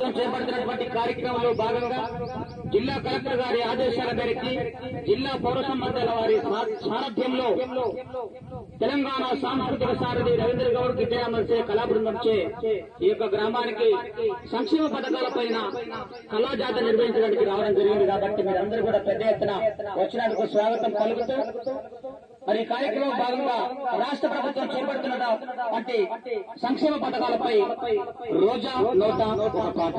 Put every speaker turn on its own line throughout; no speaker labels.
చేపడుతున్నటువంటి కార్యక్రమంలో భాగంగా జిల్లా కలెక్టర్ గారి ఆదేశాల మేరకు జిల్లా పౌర సంబంధాల వారి సారథ్యంలో తెలంగాణ సాంస్కృతిక సారథి రవీంద్ర గౌడ్ గిడ్డరామల్సే కళా బృందంచే ఈ యొక్క గ్రామానికి సంక్షేమ పథకాల పైన కళాజాత నిర్వహించడానికి రావడం జరిగింది కాబట్టి మీరందరూ కూడా పెద్ద ఎత్తున వచ్చినందుకు స్వాగతం పలుకుతూ మరి కార్యక్రమం భాగంగా రాష్ట్ర ప్రభుత్వం చేపడుతున్న సంక్షేమ పథకాలపై రోజా నోటా పాట.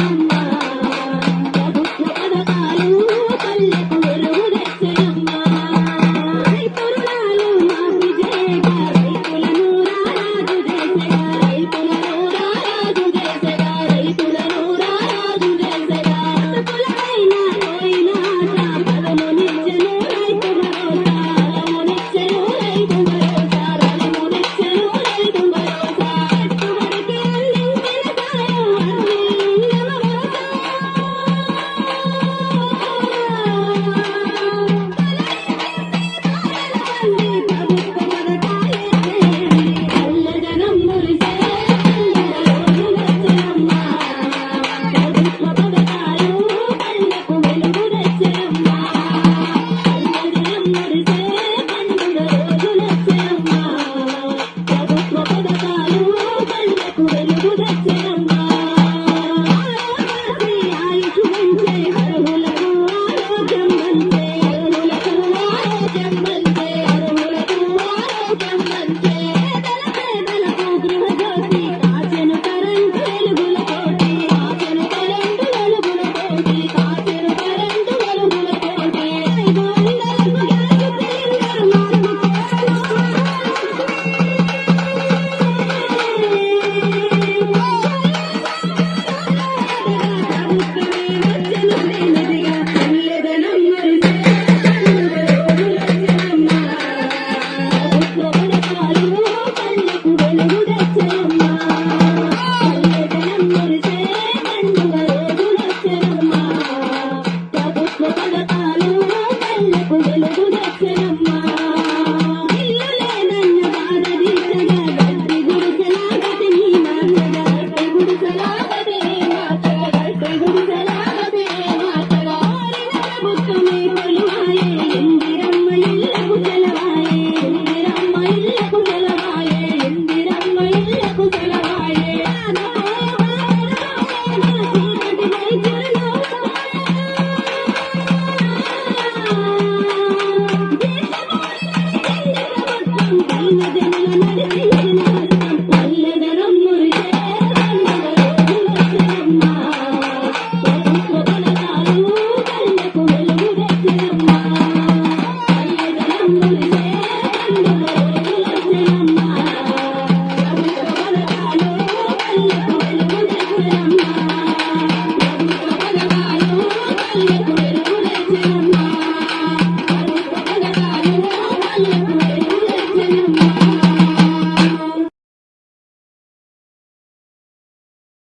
you. You.